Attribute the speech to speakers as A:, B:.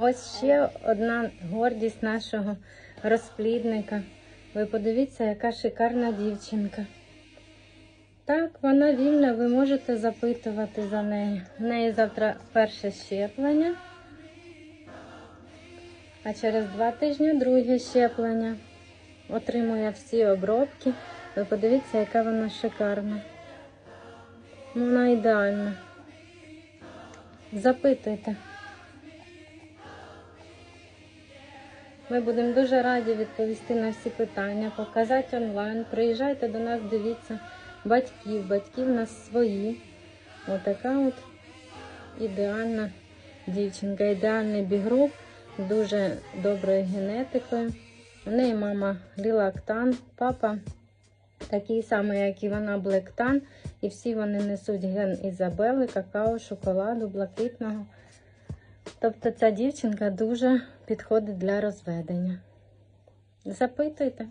A: Ось ще одна гордість нашого розплідника. Ви подивіться, яка шикарна дівчинка. Так, вона вільна, ви можете запитувати за нею. В неї завтра перше щеплення, а через два тижні друге щеплення. Отримує всі обробки. Ви подивіться, яка вона шикарна. Ну, Вона ідеальна. Запитуйте. Ми будемо дуже раді відповісти на всі питання, показати онлайн. Приїжджайте до нас, дивіться батьків. Батьки в нас свої. Отака от ідеальна дівчинка, ідеальний бігруп, дуже доброю генетикою. У неї мама Лілактан, папа такий самий, як і вона, Блектан. І всі вони несуть ген Ізабели, какао, шоколаду, блакитного. Тобто ця дівчинка дуже підходить для розведення. Запитуйте.